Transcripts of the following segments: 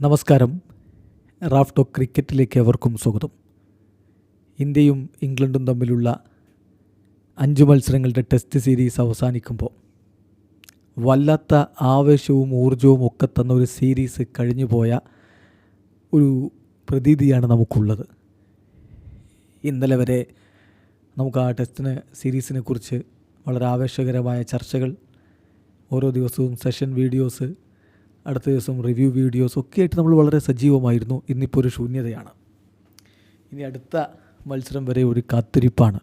നമസ്കാരം. Raf talk ക്രിക്കറ്റിലേക്ക് എവർക്കും സ്വാഗതം. ഇന്ത്യയും ഇംഗ്ലണ്ടും തമ്മിലുള്ള അഞ്ച് മത്സരങ്ങളുടെ ടെസ്റ്റ് സീരീസ് അവസാനിക്കുമ്പോൾ വല്ലാത്ത ആവേശവും ഊർജവും ഒക്കെ തന്ന ഒരു സീരീസ് കഴിഞ്ഞു പോയ ഒരു പ്രതീതിയാണ് നമുക്കുള്ളത്. ഇന്നലെ വരെ നമുക്ക് ആ ടെസ്റ്റിന് സീരീസിനെ കുറിച്ച് വളരെ ആവേശകരമായ ചർച്ചകൾ ഓരോ ദിവസവും സെഷൻ വീഡിയോസ് അടുത്ത ദിവസം റിവ്യൂ വീഡിയോസ് ഒക്കെ ആയിട്ട് നമ്മൾ വളരെ സജീവമായിരുന്നു. ഇന്നിപ്പോൾ ഒരു ശൂന്യതയാണ്. ഇനി അടുത്ത മത്സരം വരെ ഒരു കാത്തിരിപ്പാണ്.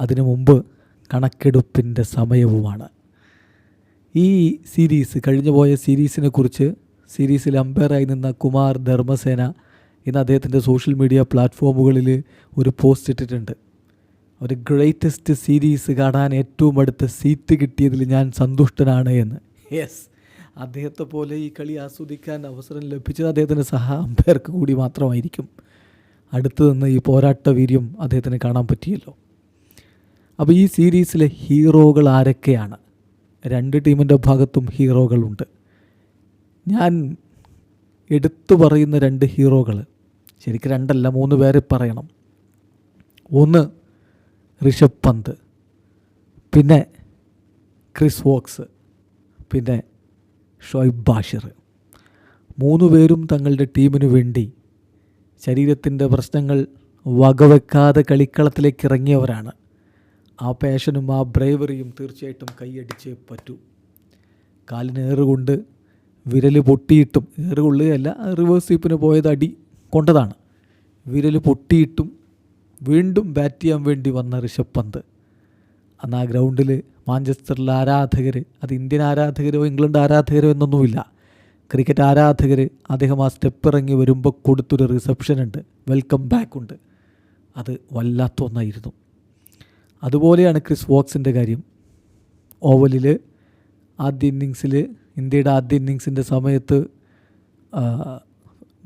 അതിനു മുമ്പ് കണക്കെടുപ്പിന്റെ സമയവുമാണ്. ഈ സീരീസ് കഴിഞ്ഞു പോയ സീരീസിനെ കുറിച്ച് സീരീസിൽ അമ്പയറായി നിന്ന കുമാർ ധർമ്മസേന ഇന്ന് അദ്ദേഹത്തിന്റെ സോഷ്യൽ മീഡിയ പ്ലാറ്റ്ഫോമുകളിൽ ഒരു പോസ്റ്റ് ഇട്ടിട്ടുണ്ട്. ഒരു ഗ്രേറ്റസ്റ്റ് സീരീസ് കാണാൻ ഏറ്റവും അടുത്ത സീറ്റ് കിട്ടിയതിൽ ഞാൻ സന്തുഷ്ടനാണ് എന്ന്. യെസ് അദ്ദേഹത്തെ പോലെ ഈ കളി ആസ്വദിക്കാൻ അവസരം ലഭിച്ചത് അദ്ദേഹത്തിന് സഹ അമ്പയർക്ക് കൂടി മാത്രമായിരിക്കും. അടുത്തു നിന്ന് ഈ പോരാട്ട വീര്യം അദ്ദേഹത്തിന് കാണാൻ പറ്റിയല്ലോ. അപ്പോൾ ഈ സീരീസിലെ ഹീറോകൾ ആരൊക്കെയാണ്? രണ്ട് ടീമിന്റെ ഭാഗത്തും ഹീറോകളുണ്ട്. ഞാൻ എടുത്തു പറയുന്ന രണ്ട് ഹീറോകൾ ശരിക്കും രണ്ടല്ല മൂന്ന് പേരെ പറയണം. ഒന്ന് ഋഷഭ് പന്ത് പിന്നെ ക്രിസ് വോക്സ് പിന്നെ ഷോയിബ് ബാഷിർ. മൂന്ന് പേരും തങ്ങളുടെ ടീമിനു വേണ്ടി ശരീരത്തിന്റെ പ്രശ്നങ്ങൾ വകവെക്കാതെ കളിക്കളത്തിലേക്ക് ഇറങ്ങിയവരാണ്. ആ പാഷനും ആ ബ്രേവറിയും തീർച്ചയായിട്ടും കൈയടിച്ചേ പറ്റൂ. കാലിന് ഏറുകൊണ്ട് വിരൽ പൊട്ടിയിട്ടും ഏറുകൊള്ളുകയല്ല റിവേഴ്സ് സ്വീപ്പിന് പോയത് അടി കൊണ്ടതാണ്. വിരൽ പൊട്ടിയിട്ടും വീണ്ടും ബാറ്റ് ചെയ്യാൻ വേണ്ടി വന്ന ഋഷഭ് പന്ത്. അന്ന് ആ ഗ്രൗണ്ടിൽ മാഞ്ചസ്റ്ററിലെ ആരാധകർ അത് ഇന്ത്യൻ ആരാധകരോ ഇംഗ്ലണ്ട് ആരാധകരോ എന്നൊന്നുമില്ല. ക്രിക്കറ്റ് ആരാധകർ അദ്ദേഹം ആ സ്റ്റെപ്പ് ഇറങ്ങി വരുമ്പോൾ കൊടുത്തൊരു റിസപ്ഷൻ ഉണ്ട്. വെൽക്കം ബാക്ക് ഉണ്ട്. അത് വല്ലാത്ത ഒന്നായിരുന്നു. അതുപോലെയാണ് ക്രിസ് വോക്സിന്റെ കാര്യം. ഓവലിൽ ആദ്യ ഇന്നിങ്സിൽ ഇന്ത്യയുടെ ആദ്യ ഇന്നിങ്സിന്റെ സമയത്ത്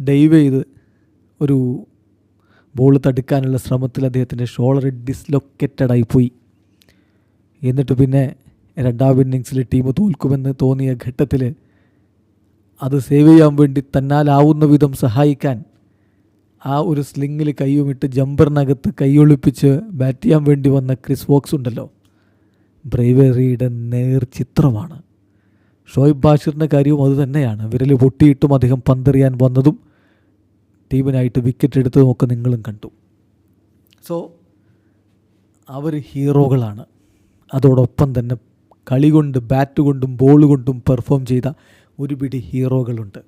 ഡൈവ് ചെയ്ത് ഒരു ബോൾ തടുക്കാനുള്ള ശ്രമത്തിൽ അദ്ദേഹത്തിന്റെ ഷോളർ ഡിസ്ലൊക്കേറ്റഡായി പോയി. എന്നിട്ട് പിന്നെ രണ്ടാം ഇന്നിങ്സിൽ ടീം തോൽക്കുമെന്ന് തോന്നിയ ഘട്ടത്തിൽ അത് സേവ് ചെയ്യാൻ വേണ്ടി തന്നാലാവുന്ന വിധം സഹായിക്കാൻ ആ ഒരു സ്ലിങ്ങിൽ കൈയുമിട്ട് ജമ്പറിനകത്ത് കൈയൊളിപ്പിച്ച് ബാറ്റ് ചെയ്യാൻ വേണ്ടി വന്ന ക്രിസ് വോക്സ് ഉണ്ടല്ലോ. ബ്രേവറിയുടെ നേർ ചിത്രമാണ്. ഷോയിബ് ബാഷിറിന്റെ കാര്യവും അത് തന്നെയാണ്. വിരൽ പൊട്ടിയിട്ടും അദ്ദേഹം പന്തെറിയാൻ വന്നതും ടീമിനായിട്ട് വിക്കറ്റ് എടുത്തതും ഒക്കെ നിങ്ങളും കണ്ടു. സോ അവർ ഹീറോകളാണ് അതോടൊപ്പം തന്നെ കളി കൊണ്ട് ബാറ്റ് കൊണ്ടും ബോൾ കൊണ്ടും പെർഫോം ചെയ്ത ഒരു പിടി ഹീറോകളുണ്ട്.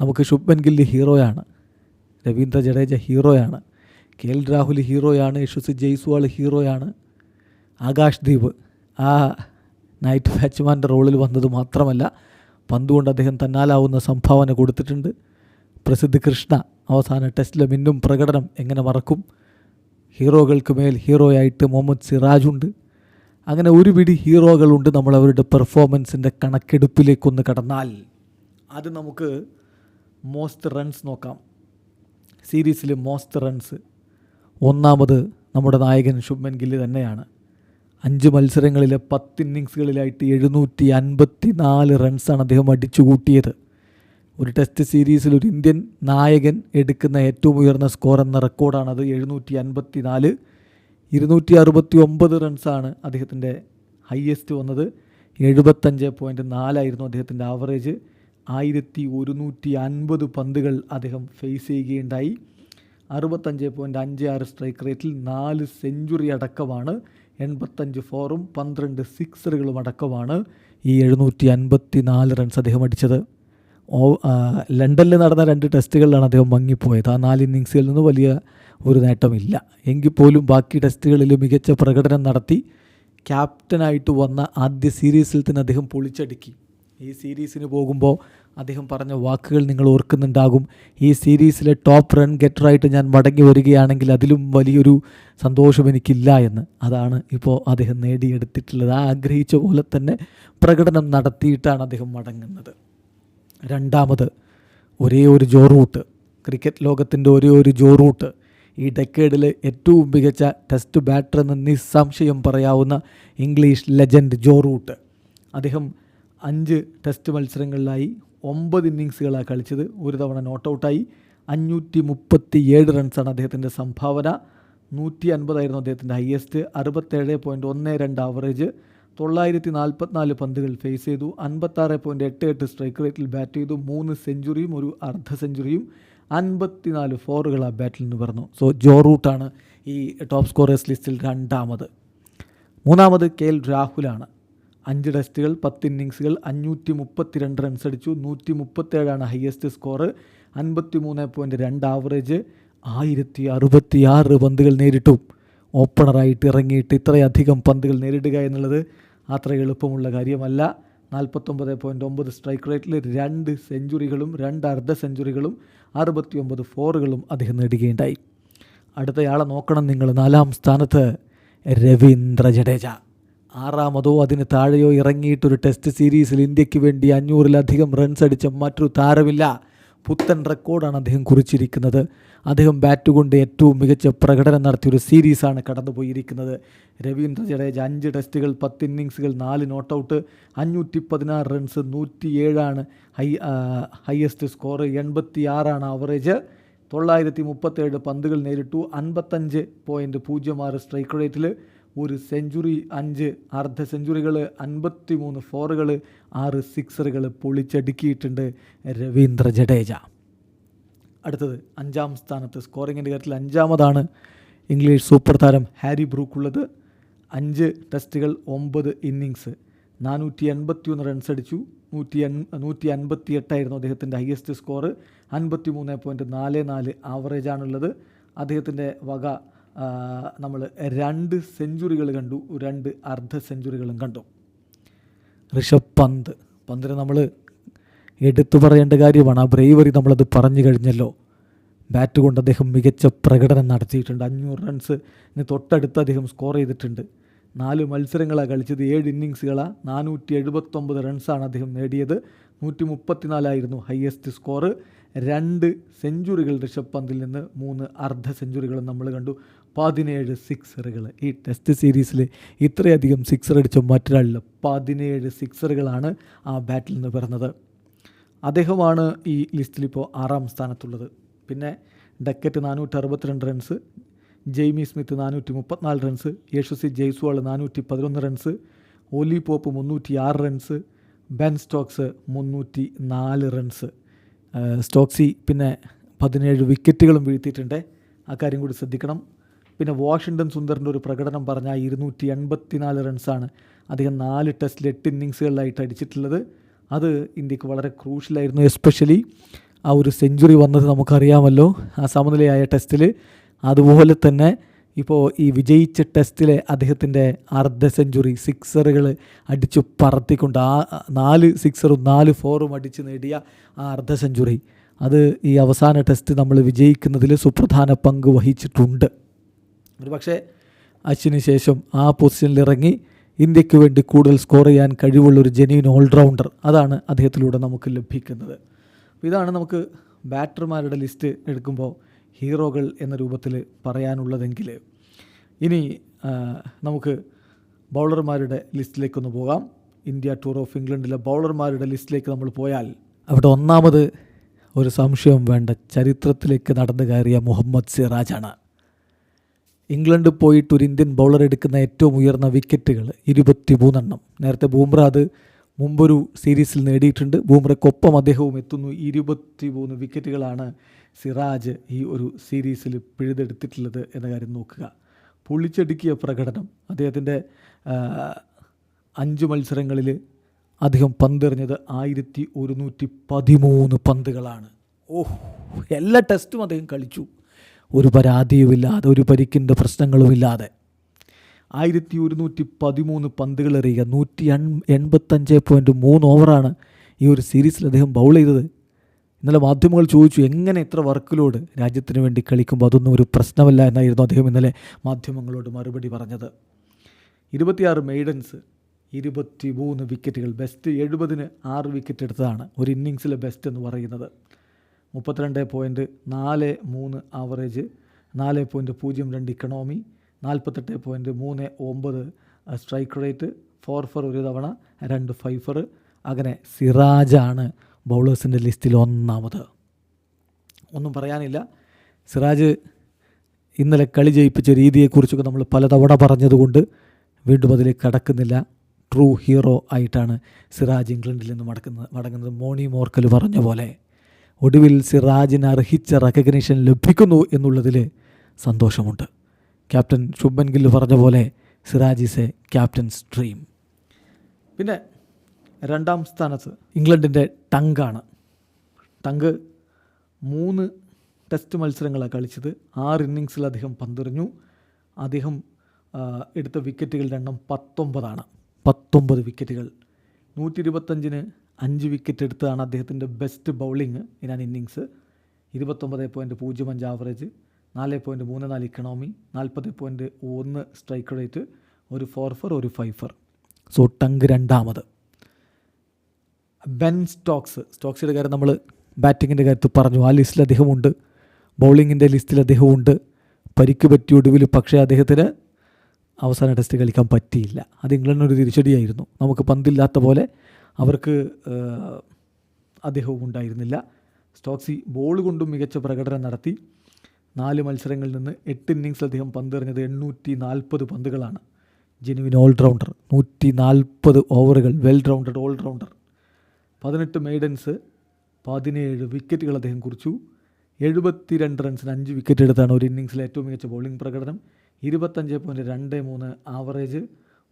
നമുക്ക് ശുഭൻ ഗില്ല് ഹീറോയാണ് രവീന്ദ്ര ജഡേജ ഹീറോയാണ് കെ എൽ രാഹുൽ ഹീറോയാണ് യശസ്വി ജയ്സ്വാൾ ഹീറോയാണ് ആകാശ് ദീപ്. ആ നൈറ്റ് ബാറ്റ്സ്മാന്റെ റോളിൽ വന്നത് മാത്രമല്ല പന്തുകൊണ്ട് അദ്ദേഹം തന്നാലാവുന്ന സംഭാവന കൊടുത്തിട്ടുണ്ട്. പ്രസിദ്ധ് കൃഷ്ണ അവസാന ടെസ്റ്റിലെ മിന്നും പ്രകടനം എങ്ങനെ മറക്കും? ഹീറോകൾക്ക് മേൽ ഹീറോയായിട്ട് മുഹമ്മദ് സിറാജുണ്ട്. അങ്ങനെ ഒരു പിടി ഹീറോകളുണ്ട് നമ്മൾ അവരുടെ പെർഫോമൻസിന്റെ കണക്കെടുപ്പിലേക്കൊന്ന് കടന്നാൽ. അത് നമുക്ക് മോസ്റ്റ് റൺസ് നോക്കാം. സീരീസിൽ മോസ്റ്റ് റൺസ്. ഒന്നാമത് നമ്മുടെ നായകൻ ശുഭ്മൻ ഗില്ല് തന്നെയാണ്. അഞ്ച് മത്സരങ്ങളിലെ പത്ത് ഇന്നിങ്സുകളിലായിട്ട് എഴുന്നൂറ്റി അൻപത്തി നാല് റൺസാണ് അദ്ദേഹം അടിച്ചു കൂട്ടിയത് ഒരു ടെസ്റ്റ് സീരീസിൽ ഒരു ഇന്ത്യൻ നായകൻ എടുക്കുന്ന ഏറ്റവും ഉയർന്ന സ്കോർ എന്ന റെക്കോർഡാണത് എഴുന്നൂറ്റി അൻപത്തി നാല് ഇരുന്നൂറ്റി അറുപത്തി ഒമ്പത് റൺസാണ് അദ്ദേഹത്തിന്റെ ഹയ്യസ്റ്റ് വന്നത്. എഴുപത്തഞ്ച് പോയിന്റ് നാലായിരുന്നു അദ്ദേഹത്തിന്റെ ആവറേജ് ആയിരത്തി ഒരുന്നൂറ്റി അൻപത് പന്തുകൾ അദ്ദേഹം ഫേസ് ചെയ്യുകയുണ്ടായി. അറുപത്തഞ്ച് പോയിന്റ് അഞ്ച് ആറ് സ്ട്രൈക്ക് റേറ്റിൽ നാല് സെഞ്ചുറി അടക്കമാണ്. എൺപത്തഞ്ച് ഫോറും പന്ത്രണ്ട് സിക്സറുകളും അടക്കമാണ് ഈ എഴുന്നൂറ്റി അൻപത്തി നാല് റൺസ് അദ്ദേഹം അടിച്ചത്. ലണ്ടനിൽ നടന്ന രണ്ട് ടെസ്റ്റുകളിലാണ് അദ്ദേഹം മങ്ങിപ്പോയത്. ആ നാല് ഇന്നിങ്സുകളിൽ നിന്ന് വലിയ ഒരു നേട്ടമില്ല. എങ്കിൽ പോലും ബാക്കി ടെസ്റ്റുകളിൽ മികച്ച പ്രകടനം നടത്തി ക്യാപ്റ്റനായിട്ട് വന്ന ആദ്യ സീരീസിൽ തന്നെ അദ്ദേഹം പൊളിച്ചടുക്കി. ഈ സീരീസിന് പോകുമ്പോൾ അദ്ദേഹം പറഞ്ഞ വാക്കുകൾ നിങ്ങൾ ഓർക്കുന്നുണ്ടാകും. ഈ സീരീസിലെ ടോപ്പ് റൺ ഗെറ്ററായിട്ട് ഞാൻ മടങ്ങി വരികയാണെങ്കിൽ അതിലും വലിയൊരു സന്തോഷം എനിക്കില്ല എന്ന്. അതാണ് ഇപ്പോൾ അദ്ദേഹം നേടിയെടുത്തിട്ടുള്ളത്. ആഗ്രഹിച്ച പോലെ തന്നെ പ്രകടനം നടത്തിയിട്ടാണ് അദ്ദേഹം മടങ്ങുന്നത്. രണ്ടാമത് ഒരേ ഒരു ജോ റൂട്ട് ക്രിക്കറ്റ് ലോകത്തിന്റെ ഒരേ ഒരു ജോ റൂട്ട് ഈ ഡെക്കേഡിലെ ഏറ്റവും മികച്ച ടെസ്റ്റ് ബാറ്റർ എന്ന് നിസ്സംശയം പറയാവുന്ന ഇംഗ്ലീഷ് ലെജൻഡ് ജോ റൂട്ട് അദ്ദേഹം അഞ്ച് ടെസ്റ്റ് മത്സരങ്ങളിലായി ഒമ്പത് ഇന്നിങ്സുകളാണ് കളിച്ചത്. ഒരു തവണ നോട്ട് ഔട്ടായി അഞ്ഞൂറ്റി മുപ്പത്തി ഏഴ് റൺസാണ് അദ്ദേഹത്തിന്റെ സംഭാവന. നൂറ്റി അൻപതായിരുന്നു അദ്ദേഹത്തിന്റെ ഹയസ്റ്റ് അറുപത്തേഴ് പോയിന്റ് ഒന്ന് രണ്ട് ആവറേജ് തൊള്ളായിരത്തി നാൽപ്പത്തിനാല് പന്തുകൾ ഫേസ് ചെയ്തു. അൻപത്താറ് പോയിന്റ് എട്ട് എട്ട് സ്ട്രൈക്ക് റേറ്റിൽ ബാറ്റ് ചെയ്തു. മൂന്ന് സെഞ്ചുറിയും ഒരു അർദ്ധ സെഞ്ചുറിയും അൻപത്തിനാല് ഫോറുകൾ ആ ബാറ്റിൽ നിന്ന് പറഞ്ഞു സോ ജോ റൂട്ടാണ് ഈ ടോപ്പ് സ്കോറേഴ്സ് ലിസ്റ്റിൽ രണ്ടാമത്. മൂന്നാമത് കെ എൽ രാഹുലാണ് അഞ്ച് ടെസ്റ്റുകൾ പത്ത് ഇന്നിങ്സുകൾ അഞ്ഞൂറ്റി മുപ്പത്തിരണ്ട് റൺസ് അടിച്ചു. നൂറ്റി മുപ്പത്തേഴാണ് ഹയസ്റ്റ് സ്കോർ അൻപത്തി മൂന്ന് പോയിന്റ് രണ്ട് ആവറേജ് ആയിരത്തി അറുപത്തി ആറ് പന്തുകൾ നേരിട്ടു. ഓപ്പണറായിട്ട് ഇറങ്ങിയിട്ട് ഇത്രയധികം പന്തുകൾ നേരിടുക എന്നുള്ളത് അത്ര എളുപ്പമുള്ള കാര്യമല്ല. നാൽപ്പത്തൊമ്പത് പോയിന്റ് ഒമ്പത് സ്ട്രൈക്ക് റേറ്റിൽ രണ്ട് സെഞ്ചുറികളും രണ്ട് അർദ്ധ സെഞ്ചുറികളും അറുപത്തി ഒമ്പത് ഫോറുകളും അദ്ദേഹം നേടുകയുണ്ടായി. അടുത്തയാളെ നോക്കണം നിങ്ങൾ. നാലാം സ്ഥാനത്ത് രവീന്ദ്ര ജഡേജ. ആറാമതോ അതിന് താഴെയോ ഇറങ്ങിയിട്ടൊരു ടെസ്റ്റ് സീരീസിൽ ഇന്ത്യയ്ക്ക് വേണ്ടി അഞ്ഞൂറിലധികം റൺസ് അടിച്ച മറ്റൊരു താരമില്ല. പുത്തൻ റെക്കോർഡാണ് അദ്ദേഹം കുറിച്ചിരിക്കുന്നത്. അദ്ദേഹം ബാറ്റ് കൊണ്ട് ഏറ്റവും മികച്ച പ്രകടനം നടത്തിയൊരു സീരീസാണ് കടന്നുപോയിരിക്കുന്നത്. രവീന്ദ്ര ജഡേജ അഞ്ച് ടെസ്റ്റുകൾ പത്ത് ഇന്നിങ്സുകൾ നാല് നോട്ട് ഔട്ട് അഞ്ഞൂറ്റി പതിനാറ് റൺസ് നൂറ്റിയേഴാണ് ഹൈ ഹയസ്റ്റ് സ്കോർ എൺപത്തി ആറാണ് ആവറേജ് തൊള്ളായിരത്തി മുപ്പത്തേഴ് പന്തുകൾ നേരിട്ടു അൻപത്തഞ്ച് പോയിന്റ് പൂജ്യം ആറ് സ്ട്രൈക്ക് റേറ്റിൽ ഒരു സെഞ്ചുറി അഞ്ച് അർദ്ധ സെഞ്ചുറികൾ അൻപത്തി മൂന്ന് ഫോറുകൾ ആറ് സിക്സറുകൾ പൊളിച്ചടുക്കിയിട്ടുണ്ട് രവീന്ദ്ര ജഡേജ. അടുത്തത് അഞ്ചാം സ്ഥാനത്ത് സ്കോറിങ്ങിന്റെ കാര്യത്തിൽ അഞ്ചാമതാണ് ഇംഗ്ലീഷ് സൂപ്പർ താരം ഹാരി ബ്രൂക്ക് ഉള്ളത് അഞ്ച് ടെസ്റ്റുകൾ ഒമ്പത് ഇന്നിങ്സ്. നാനൂറ്റി എൺപത്തി ഒന്ന് റൺസ് അടിച്ചു. നൂറ്റി എൺ നൂറ്റി അൻപത്തി എട്ടായിരുന്നു അദ്ദേഹത്തിന്റെ ഹയസ്റ്റ് സ്കോർ അൻപത്തി മൂന്ന് പോയിന്റ് നാല് നാല് ആവറേജാണുള്ളത്. അദ്ദേഹത്തിന്റെ വക നമ്മൾ രണ്ട് സെഞ്ചുറികൾ കണ്ടു രണ്ട് അർദ്ധ സെഞ്ചുറികളും കണ്ടു. ഋഷഭ് പന്ത്. പന്തിന് നമ്മൾ എടുത്തു പറയേണ്ട കാര്യമാണ്. ആ ബ്രേവറി നമ്മളത് പറഞ്ഞു കഴിഞ്ഞല്ലോ. ബാറ്റ് കൊണ്ട് അദ്ദേഹം മികച്ച പ്രകടനം നടത്തിയിട്ടുണ്ട്. അഞ്ഞൂറ് റൺസിന് തൊട്ടടുത്ത് അദ്ദേഹം സ്കോർ ചെയ്തിട്ടുണ്ട്. നാല് മത്സരങ്ങളാണ് കളിച്ചത്. ഏഴ് ഇന്നിങ്സുകളാണ് നാനൂറ്റി എഴുപത്തൊമ്പത് റൺസാണ് അദ്ദേഹം നേടിയത്. നൂറ്റി മുപ്പത്തിനാലായിരുന്നു ഹയസ്റ്റ് സ്കോറ് രണ്ട് സെഞ്ചുറികൾ ഋഷഭ് പന്തിൽ നിന്ന് മൂന്ന് അർദ്ധ സെഞ്ചുറികളും നമ്മൾ കണ്ടു. പതിനേഴ് സിക്സറുകൾ. ഈ ടെസ്റ്റ് സീരീസിൽ ഇത്രയധികം സിക്സർ അടിച്ച മറ്റൊരാളിൽ പതിനേഴ് സിക്സറുകളാണ് ആ ബാറ്റിൽ നിന്ന് പിറന്നത്. അദ്ദേഹമാണ് ഈ ലിസ്റ്റിൽ ഇപ്പോൾ ആറാം സ്ഥാനത്തുള്ളത്. പിന്നെ ഡക്കറ്റ് നാനൂറ്റി അറുപത്തിരണ്ട് റൺസ് ജെയ്മി സ്മിത്ത് നാനൂറ്റി മുപ്പത്തിനാല് റൺസ് യേശുസി ജയ്സ്വാൾ നാനൂറ്റി പതിനൊന്ന് റൺസ് ഒലി പോപ്പ് മുന്നൂറ്റി ആറ് റൺസ് ബെൻ സ്റ്റോക്സ് മുന്നൂറ്റി നാല് റൺസ് സ്റ്റോക്സി പിന്നെ പതിനേഴ് വിക്കറ്റുകളും വീഴ്ത്തിയിട്ടുണ്ട്. ആ കാര്യം കൂടി ശ്രദ്ധിക്കണം. പിന്നെ വാഷിങ്ടൺ സുന്ദറിന്റെ ഒരു പ്രകടനം പറഞ്ഞാൽ ഇരുന്നൂറ്റി എൺപത്തി നാല് റൺസാണ് അദ്ദേഹം നാല് ടെസ്റ്റിൽ എട്ട് ഇന്നിങ്സുകളിലായിട്ട് അടിച്ചിട്ടുള്ളത്. അത് ഇന്ത്യയ്ക്ക് വളരെ ക്രൂഷ്യലായിരുന്നു. എസ്പെഷ്യലി ആ ഒരു സെഞ്ചുറി വന്നത് നമുക്കറിയാമല്ലോ. ആ സമനിലയായ ടെസ്റ്റിൽ. അതുപോലെ തന്നെ ഇപ്പോൾ ഈ വിജയിച്ച ടെസ്റ്റിലെ അദ്ദേഹത്തിന്റെ അർദ്ധ സെഞ്ചുറി സിക്സറുകൾ അടിച്ചു പറത്തിക്കൊണ്ട് ആ നാല് സിക്സറും നാല് ഫോറും അടിച്ച് നേടിയ ആ അർദ്ധ സെഞ്ചുറി. അത് ഈ അവസാന ടെസ്റ്റ് നമ്മൾ വിജയിക്കുന്നതിൽ സുപ്രധാന പങ്ക് വഹിച്ചിട്ടുണ്ട്. ഒരു പക്ഷേ അശ്വിന് ശേഷം ആ പൊസിഷനിൽ ഇറങ്ങി ഇന്ത്യയ്ക്ക് വേണ്ടി കൂടുതൽ സ്കോർ ചെയ്യാൻ കഴിവുള്ള ഒരു ജെന്യൂൻ ഓൾറൗണ്ടർ അതാണ് അദ്ദേഹത്തിലൂടെ നമുക്ക് ലഭിക്കുന്നത്. ഇതാണ് നമുക്ക് ബാറ്റർമാരുടെ ലിസ്റ്റ് എടുക്കുമ്പോൾ ഹീറോകൾ എന്ന രൂപത്തിൽ പറയാനുള്ളതെങ്കിൽ. ഇനി നമുക്ക് ബൗളർമാരുടെ ലിസ്റ്റിലേക്കൊന്ന് പോകാം. ഇന്ത്യ ടൂർ ഓഫ് ഇംഗ്ലണ്ടിലെ ബൗളർമാരുടെ ലിസ്റ്റിലേക്ക് നമ്മൾ പോയാൽ അവിടെ ഒന്നാമത് ഒരു സംശയം വേണ്ട ചരിത്രത്തിലേക്ക് നടന്നു കയറിയ മുഹമ്മദ് സിറാജാണ്. ഇംഗ്ലണ്ട് പോയിട്ട് ഒരു ഇന്ത്യൻ ബൗളർ എടുക്കുന്ന ഏറ്റവും ഉയർന്ന വിക്കറ്റുകൾ ഇരുപത്തി മൂന്നെണ്ണം നേരത്തെ ബൂംറ അത് മുമ്പൊരു സീരീസിൽ നേടിയിട്ടുണ്ട്. ബൂംറയ്ക്കൊപ്പം അദ്ദേഹവും എത്തുന്നു. ഇരുപത്തി മൂന്ന് വിക്കറ്റുകളാണ് സിറാജ് ഈ ഒരു സീരീസിൽ പിഴുതെടുത്തിട്ടുള്ളത് എന്ന കാര്യം നോക്കുക. പൊളിച്ചടുക്കിയ പ്രകടനം അദ്ദേഹത്തിന്റെ അഞ്ച് മത്സരങ്ങളിൽ അധികം പന്തെറിഞ്ഞത് ആയിരത്തി ഒരുന്നൂറ്റി പതിമൂന്ന് പന്തുകളാണ്. ഓഹ് എല്ലാ ടെസ്റ്റും അദ്ദേഹം കളിച്ചു. ഒരു പരാതിയുമില്ലാതെ ഒരു പരിക്കിന്റെ പ്രശ്നങ്ങളുമില്ലാതെ. ആയിരത്തി ഒരുന്നൂറ്റി പതിമൂന്ന് പന്തുകൾ എറിയുക. നൂറ്റി എൺ എൺപത്തഞ്ച് പോയിന്റ് മൂന്ന് ഓവറാണ് ഈ ഒരു സീരീസിൽ അദ്ദേഹം ബൗൾ ചെയ്തത്. ഇന്നലെ മാധ്യമങ്ങൾ ചോദിച്ചു എങ്ങനെ ഇത്ര വർക്കിലോട് രാജ്യത്തിന് വേണ്ടി കളിക്കുമ്പോൾ അതൊന്നും ഒരു പ്രശ്നമല്ല എന്നായിരുന്നു അദ്ദേഹം ഇന്നലെ മാധ്യമങ്ങളോട് മറുപടി പറഞ്ഞത്. ഇരുപത്തിയാറ് മെയ്ഡൻസ് ഇരുപത്തി മൂന്ന് വിക്കറ്റുകൾ ബെസ്റ്റ് എഴുപതിന് ആറ് വിക്കറ്റ് എടുത്തതാണ് ഒരു ഇന്നിങ്സിലെ ബെസ്റ്റ് എന്ന് പറയുന്നത്. മുപ്പത്തിരണ്ട് പോയിന്റ് നാല് മൂന്ന് ആവറേജ് നാല് പോയിന്റ് പൂജ്യം രണ്ട് ഇക്കണോമി നാൽപ്പത്തെട്ട് പോയിന്റ് മൂന്ന് ഒമ്പത് സ്ട്രൈക്ക് റേറ്റ് ഫോർ ഫർ ഒരു തവണ രണ്ട് ഫൈഫർ അങ്ങനെ സിറാജാണ് ബൗളേഴ്സിന്റെ ലിസ്റ്റിൽ ഒന്നാമത്. ഒന്നും പറയാനില്ല. സിറാജ് ഇന്നലെ കളി ജയിപ്പിച്ച രീതിയെക്കുറിച്ചൊക്കെ നമ്മൾ പലതവണ പറഞ്ഞതുകൊണ്ട് വീണ്ടും അതിലേക്ക് കടക്കുന്നില്ല. ട്രൂ ഹീറോ ആയിട്ടാണ് സിറാജ് ഇംഗ്ലണ്ടിൽ നിന്ന് മടക്കുന്നത് മടങ്ങുന്നത്. മോണി മോർക്കൽ പറഞ്ഞ പോലെ. ഒടുവിൽ സിറാജിന് അർഹിച്ച റെക്കഗ്നീഷൻ ലഭിക്കുന്നു എന്നുള്ളതിൽ സന്തോഷമുണ്ട്. ക്യാപ്റ്റൻ ശുഭൻ ഗിൽ പറഞ്ഞ പോലെ Siraj is a captain's dream. പിന്നെ രണ്ടാം സ്ഥാനത്ത് ഇംഗ്ലണ്ടിന്റെ ടങ്കാണ്. ടങ്ക് മൂന്ന് ടെസ്റ്റ് മത്സരങ്ങളാണ് കളിച്ചത്. ആറ് ഇന്നിങ്സിൽ അദ്ദേഹം പന്തെറിഞ്ഞു. അദ്ദേഹം എടുത്ത വിക്കറ്റുകളുടെ എണ്ണം പത്തൊമ്പതാണ്. പത്തൊമ്പത് വിക്കറ്റുകൾ നൂറ്റി ഇരുപത്തഞ്ചിന് അഞ്ച് വിക്കറ്റ് എടുത്തതാണ് അദ്ദേഹത്തിന്റെ best bowling in an innings ഇരുപത്തൊമ്പത് പോയിന്റ് പൂജ്യം അഞ്ച് ആവറേജ് നാല് പോയിന്റ് മൂന്ന് നാല് ഇക്കണോമി നാൽപ്പത് പോയിന്റ് ഒന്ന് സ്ട്രൈക്ക് റേറ്റ് ഒരു ഫോർ ഫോർ ഒരു ഫൈവ് ഫോർ സോ ടങ്ക് രണ്ടാമത്. ബെൻ സ്റ്റോക്സ് സ്റ്റോക്സിന്റെ കാര്യം നമ്മൾ ബാറ്റിങ്ങിന്റെ കാര്യത്തിൽ പറഞ്ഞു. ആ ലിസ്റ്റിൽ അദ്ദേഹമുണ്ട്. ബൗളിങ്ങിന്റെ ലിസ്റ്റിൽ അദ്ദേഹമുണ്ട് പരിക്ക് പറ്റിയ ഒടുവിൽ പക്ഷേ അദ്ദേഹത്തിന് അവസാന ടെസ്റ്റ് കളിക്കാൻ പറ്റിയില്ല. അത് ഇംഗ്ലണ്ടിനൊരു തിരിച്ചടിയായിരുന്നു. നമുക്ക് പന്തില്ലാത്ത പോലെ അവർക്ക് അദ്ദേഹവും ഉണ്ടായിരുന്നില്ല. സ്റ്റോക്സി ബോൾ കൊണ്ടും മികച്ച പ്രകടനം നടത്തി. നാല് മത്സരങ്ങളിൽ നിന്ന് എട്ട് ഇന്നിങ്സ് അദ്ദേഹം പന്തെറിഞ്ഞത് എണ്ണൂറ്റി നാൽപ്പത് പന്തുകളാണ്. ജെനുവിൻ ഓൾറൗണ്ടർ നൂറ്റി നാൽപ്പത് ഓവറുകൾ വെൽ റൗണ്ടഡ് ഓൾറൗണ്ടർ. പതിനെട്ട് മെയ്ഡൻസ് പതിനേഴ് വിക്കറ്റുകൾ അദ്ദേഹം കുറിച്ചു. എഴുപത്തി രണ്ട് റൺസിന് അഞ്ച് വിക്കറ്റ് എടുത്താണ് ഒരു ഇന്നിങ്സിലെ ഏറ്റവും മികച്ച ബൗളിംഗ് പ്രകടനം. ഇരുപത്തഞ്ച് പോയിന്റ് രണ്ട് മൂന്ന് ആവറേജ്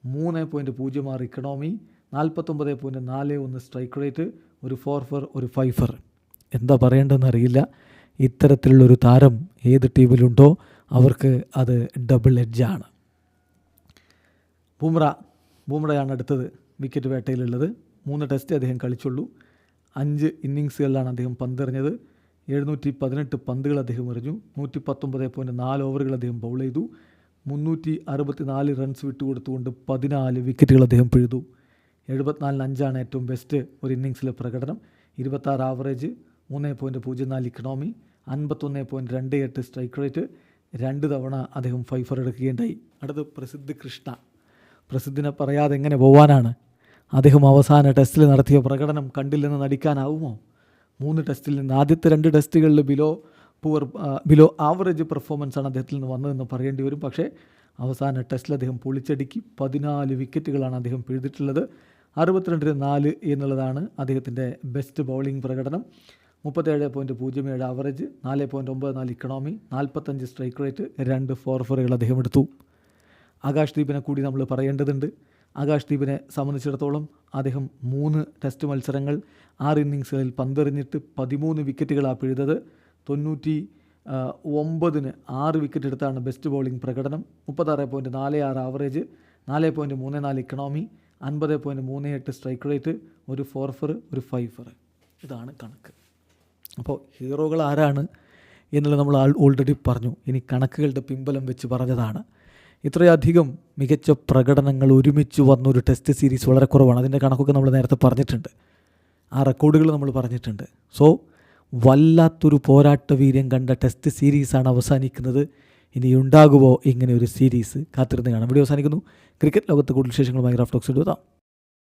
മൂന്ന് പോയിന്റ് പൂജ്യം ആറ് ഇക്കണോമി നാൽപ്പത്തൊമ്പത് പോയിന്റ് നാല് ഒന്ന് സ്ട്രൈക്ക് റേറ്റ് ഒരു ഫോർ ഫോർ ഒരു ഫൈവ് ഫർ എന്താ പറയേണ്ടതെന്ന് അറിയില്ല. ഇത്തരത്തിലുള്ളൊരു താരം ഏത് ടീമിലുണ്ടോ അവർക്ക് അത് ഡബിൾ എഡ്ജാണ് ബുംറ ബുംറയാണ് അടുത്തത് വിക്കറ്റ് വേട്ടയിലുള്ളത്. മൂന്ന് ടെസ്റ്റ് അദ്ദേഹം കളിച്ചുള്ളൂ. അഞ്ച് ഇന്നിങ്സുകളിലാണ് അദ്ദേഹം പന്തെറിഞ്ഞത്. എഴുന്നൂറ്റി പതിനെട്ട് പന്തുകൾ അദ്ദേഹം എറിഞ്ഞു. നൂറ്റി പത്തൊമ്പത് പോയിന്റ് നാല് ഓവറുകൾ അദ്ദേഹം ബൗൾ ചെയ്തു. മുന്നൂറ്റി അറുപത്തി നാല് റൺസ് വിട്ടുകൊടുത്തുകൊണ്ട് പതിനാല് വിക്കറ്റുകൾ അദ്ദേഹം പിഴുതു. എഴുപത്തിനാലിന് അഞ്ചാണ് ഏറ്റവും ബെസ്റ്റ് ഒരു ഇന്നിങ്സിലെ പ്രകടനം. ഇരുപത്താറ് ആവറേജ് മൂന്ന് പോയിന്റ് പൂജ്യം നാല് ഇക്കണോമി അൻപത്തൊന്ന് പോയിന്റ് രണ്ട് എട്ട് സ്ട്രൈക്ക് റേറ്റ് രണ്ട് തവണ അദ്ദേഹം ഫൈഫർ എടുക്കുകയുണ്ടായി. അടുത്ത് പ്രസിദ്ധ് കൃഷ്ണ. പ്രസിദ്ധിനെ പറയാതെ എങ്ങനെ പോവാനാണ്? അദ്ദേഹം അവസാന ടെസ്റ്റിൽ നടത്തിയ പ്രകടനം കണ്ടില്ലെന്ന് നടിക്കാനാവുമോ? മൂന്ന് ടെസ്റ്റിൽ നിന്ന് ആദ്യത്തെ രണ്ട് ടെസ്റ്റുകളിൽ below poor below average performance ആണ് അദ്ദേഹത്തിൽ നിന്ന് വന്നതെന്ന് പറയേണ്ടി വരും. പക്ഷേ അവസാന ടെസ്റ്റിൽ അദ്ദേഹം പൊളിച്ചടുക്കി പതിനാല് വിക്കറ്റുകളാണ് അദ്ദേഹം പിഴുതിട്ടുള്ളത്. അറുപത്തിരണ്ടിന് നാല് എന്നുള്ളതാണ് അദ്ദേഹത്തിന്റെ ബെസ്റ്റ് ബൗളിംഗ് പ്രകടനം. മുപ്പത്തേഴ് പോയിന്റ് പൂജ്യം ഏഴ് അവറേജ് നാല് പോയിന്റ് ഒമ്പത് നാല് ഇക്കണോമി നാൽപ്പത്തഞ്ച് സ്ട്രൈക്ക് റേറ്റ് രണ്ട് ഫോർ ഫോറുകൾ അദ്ദേഹം എടുത്തു. ആകാശ് ദീപിനെ കൂടി നമ്മൾ പറയേണ്ടതുണ്ട്. ആകാശ് ദീപിനെ സംബന്ധിച്ചിടത്തോളം അദ്ദേഹം മൂന്ന് ടെസ്റ്റ് മത്സരങ്ങൾ ആറ് ഇന്നിങ്സുകളിൽ പന്തെറിഞ്ഞിട്ട് പതിമൂന്ന് വിക്കറ്റുകളാണ് പിഴുതത്. തൊണ്ണൂറ്റി ഒമ്പതിന് ആറ് വിക്കറ്റ് എടുത്താണ് ബെസ്റ്റ് ബൗളിംഗ് പ്രകടനം. മുപ്പത്താറ് പോയിന്റ് നാല് ആറ് ആവറേജ് നാല് പോയിന്റ് മൂന്ന് നാല് ഇക്കണോമി അൻപത് പോയിന്റ് മൂന്ന് എട്ട് സ്ട്രൈക്ക് റേറ്റ് ഒരു ഫോർ ഫർ ഒരു ഫൈവ് ഫർ ഇതാണ് കണക്ക്. അപ്പോൾ ഹീറോകൾ ആരാണ് എന്നുള്ളത് നമ്മൾ ഓൾറെഡി പറഞ്ഞു. ഇനി കണക്കുകളുടെ പിമ്പലം വെച്ച് പറഞ്ഞതാണ്. ഇത്രയധികം മികച്ച പ്രകടനങ്ങൾ ഒരുമിച്ച് വന്ന ഒരു ടെസ്റ്റ് സീരീസ് വളരെ കുറവാണ്. അതിന്റെ കണക്കൊക്കെ നമ്മൾ നേരത്തെ പറഞ്ഞിട്ടുണ്ട്. ആ റെക്കോർഡുകൾ നമ്മൾ പറഞ്ഞിട്ടുണ്ട്. സോ വല്ലാത്തൊരു പോരാട്ട വീര്യം കണ്ട ടെസ്റ്റ് സീരീസാണ് അവസാനിക്കുന്നത്. ഇനി ഉണ്ടാകുമോ ഇങ്ങനെ ഒരു സീരീസ് കാത്തിരുന്ന് കാണാം. വീഡിയോ അവസാനിക്കുന്നു. ക്രിക്കറ്റ് ലോകത്ത് കൂടുതൽ വിശേഷങ്ങളുമായി റഫ് ടോക്സ് എഴുതാം